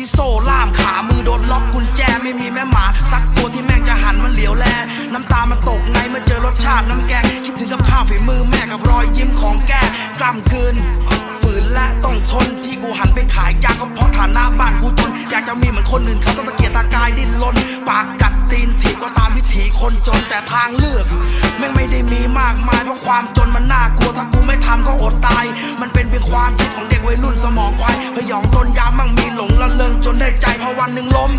ที่โซ่ล่าม ล็อกกุญแจไม่มีแม่หมาสักตัวที่แม่งจะหันมันเหลียวแล น้ำตามันตกในเมื่อเจอรสชาติน้ำแกง คิดถึงกับข้าวฝีมือแม่กับรอยยิ้มของแกกล้ำคืน ฝืนและต้องทนที่กูหันไปขายยาก็เพราะฐานะบ้านกูจน อยากจะมีเหมือนคนอื่นเขาต้องตะเกียกตะกายดิ้นรนปากกัดตีนถีบก็ตามวิถีคนจนแต่ทางเลือกแม่งไม่ได้มีมากมายเพราะความจนมันน่ากลัวถ้ากูไม่ทำก็อดตาย มันเป็นเพียงความคิดของเด็กวัยรุ่นสมองควายพยองตนยามมั่งมีหลงละเลงจนได้ใจพอ วันหนึ่งล้ม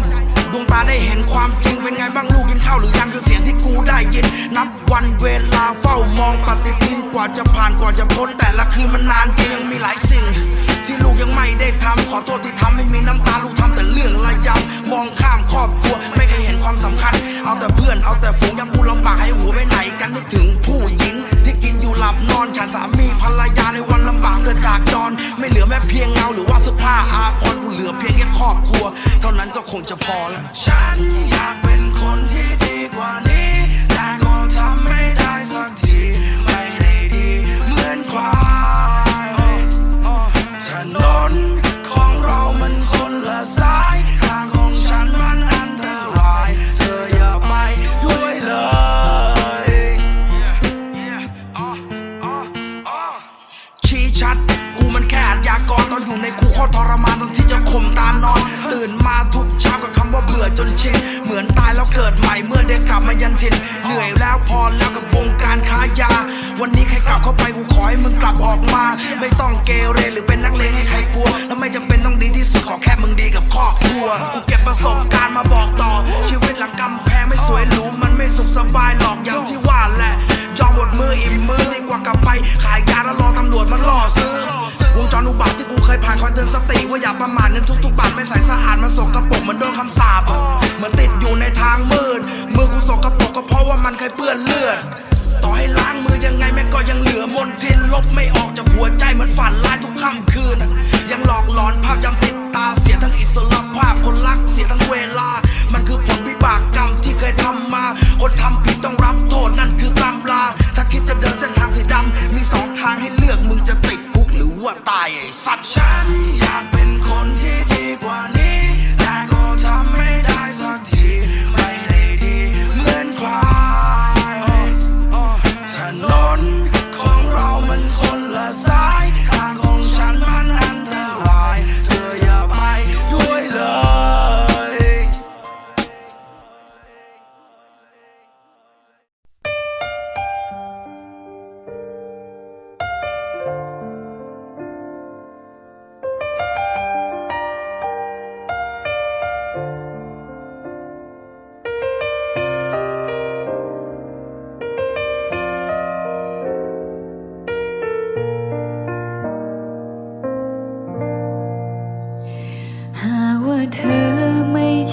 ดวงตาได้เห็นความจริงเป็นไงบ้างลูกกินข้าวหรือยังคือเสียงที่กูได้ยิน นับวันเวลาเฝ้ามองปฏิทินกว่าจะผ่านกว่าจะพ้นแต่ละคืนมันนานจริงยังมีหลายสิ่ง ลูกยังไม่ได้ทำขอโทษที่ทำให้มีน้ำตาลูกทำแต่เรื่องระยำมองข้ามครอบครัวไม่เคยเห็นความสำคัญ เอาแต่เพื่อนเอาแต่ฝูงยังกูลำบากให้หัวไปไหนกันนึกถึงผู้หญิง ที่กินอยู่หลับนอนฉันสามีภรรยาในวันลำบากเธอจากจร ไม่เหลือแม้เพียงเงาหรือว่าเสื้อผ้าอาภรณ์กูเหลือเพียงแค่ครอบครัว เท่านั้นก็คงจะพอแล้วฉันอยากเป็นคนที่ดีกว่านี้ ชัด กูมันแค่อาชญากรตอนอยู่ในคุกโคตรทรมานตอนที่จะข่มตานอน ตื่นมาทุกเช้ากับคำว่าเบื่อจนชินเหมือนตายแล้วเกิดใหม่เมื่อได้กลับมายันทินเหนื่อยแล้วพอแล้วกับวงการค้ายา วันนี้ใครกลับเข้าไปกูขอให้มึงกลับออกมา ไม่ต้องเกเรหรือเป็นนักเลงให้ใครกลัว แล้วไม่จำเป็นต้องดีที่สุดขอแค่มึงดีกับครอบครัวกูเก็บประสบการณ์มาบอกต่อ ชีวิตหลังกำแพงไม่สวยหรูมันไม่สุขสบายหรอกอย่างที่ว่าแหละยอมหมดมืออิ่มมือดีกว่ากลับไปขาย มาล่อซื้อ วงจรอุบัติที่กูเคยผ่านคอยเตือนสติ ว่าอย่าประมาทเงินทุกๆบาทไม่ใส่สะอาดมันสกปรกเหมือนโดนคำสาปอะเหมือนติดอยู่ในทางมืดมือกูสกปรกก็เพราะว่ามันเคยเปื้อนเลือด ต่อให้ล้างมือยังไงแม่งก็ยังเหลือมนทินลบไม่ออกจากหัวใจเหมือนฝันร้ายทุกค่ำคืน ยังหลอกหลอนภาพจำติดตาเสียทั้งอิสระภาพคนรักเสียทั้งเวลา มันคือผลวิบากกรรมที่เคยทำมา คนทำผิดต้องรับโทษ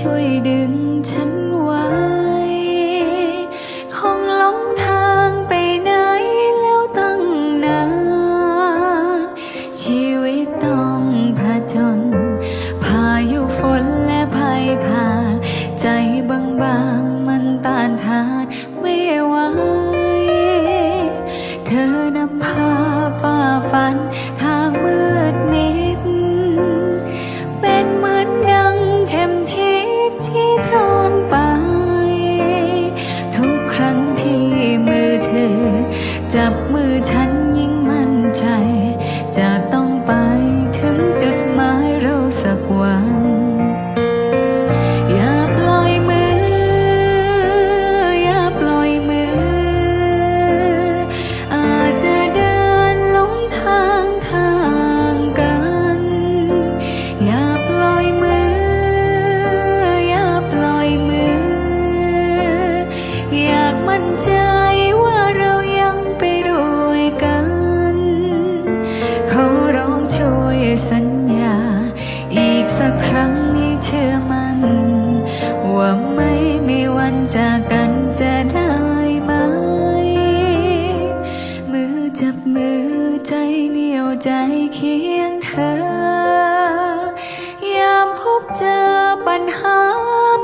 ช่วยดึงฉัน จับมือใจเหนียวใจเคียงเธอยามพบเจอปัญหา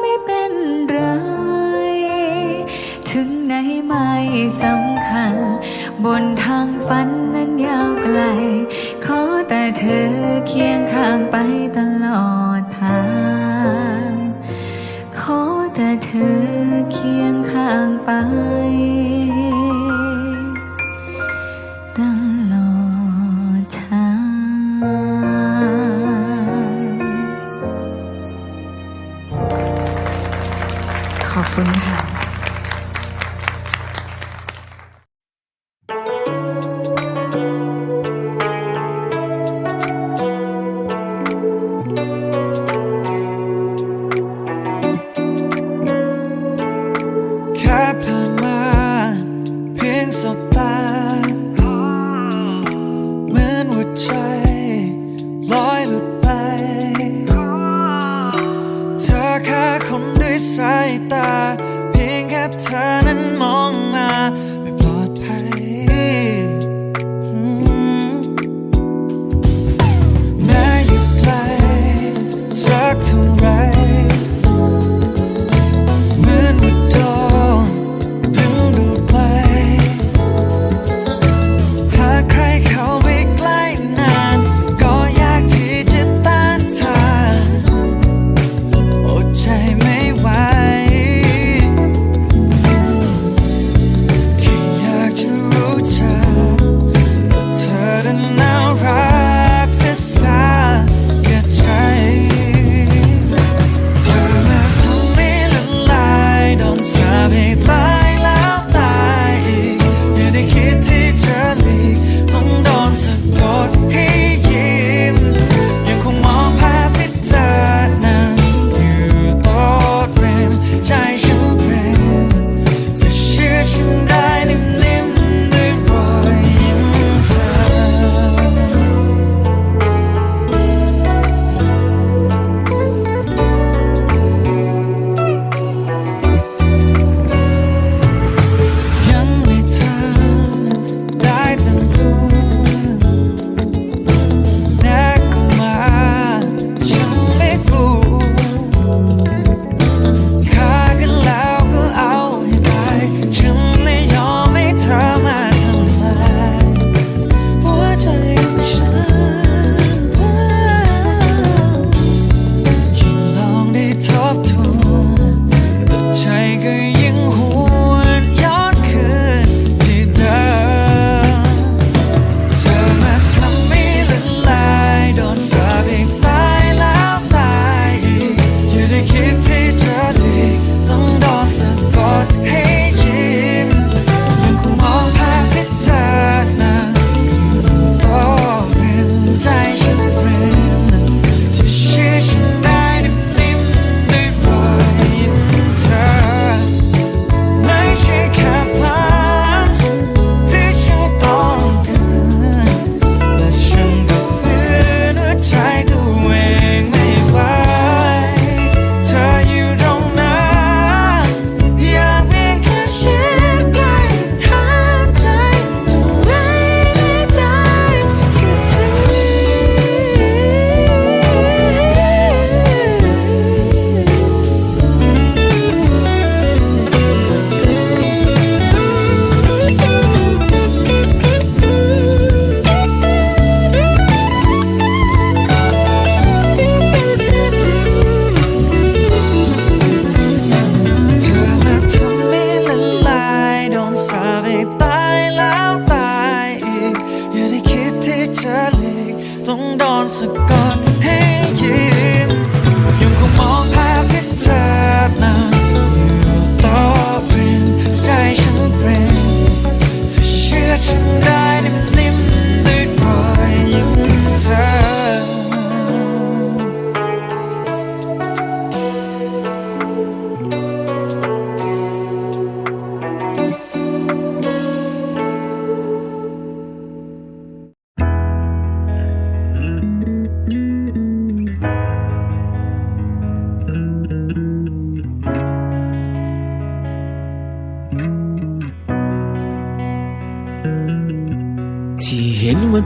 ไม่เป็นไร ถึงไหนไม่สำคัญ บนทางฝันนั้นยาวไกล ขอแต่เธอเคียงข้างไปตลอดทาง ขอแต่เธอเคียงข้างไป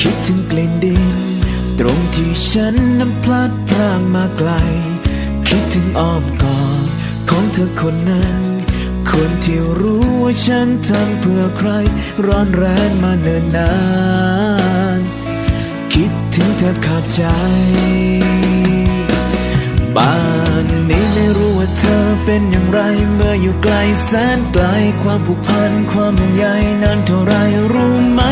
คิดถึงกลิ่นดิน ตรงที่ฉันนั้นพลัดพรางมาไกล คิดถึงอ้อมกอดของเธอคนนั้น คนที่รู้ว่าฉันทำเพื่อใคร ร้อนแรงมาเนิ่นนาน คิดถึงแทบขาดใจ บ้านนี้ไม่รู้ว่าเธอเป็นอย่างไร เมื่ออยู่ไกลแสนไกลความผูกพันความห่วงใยนานเท่าไรรู้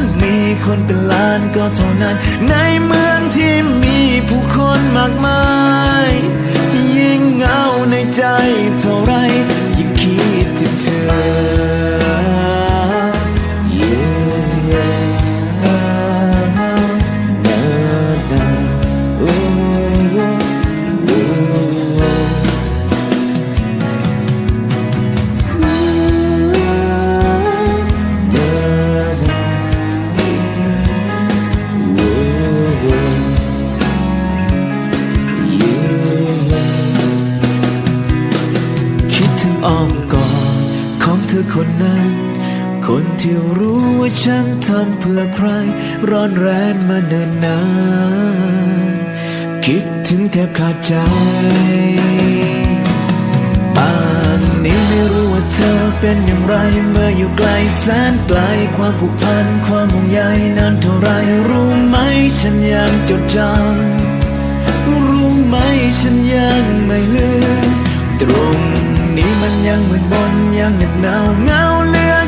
านมีคนเป็นล้านก็เท่านั้น ในเมืองที่มีผู้คนมากมาย ยิ่งเหงาในใจเท่าไรยิ่งคิดถึงเธอ เพื่อใครร้อนแรงมาเนิ่นนานคิดถึงแทบขาดใจป่านนี้ไม่รู้ว่าเธอเป็นอย่างไร เมื่ออยู่ไกลแสนไกลความผูกพันความห่วงใยนานเท่าไรรู้ไหมฉันยังจดจำรู้ไหมฉันยังไม่ลืมตรงนี้มันยังเหมืดมนยังเหน็บหนาวเงาเล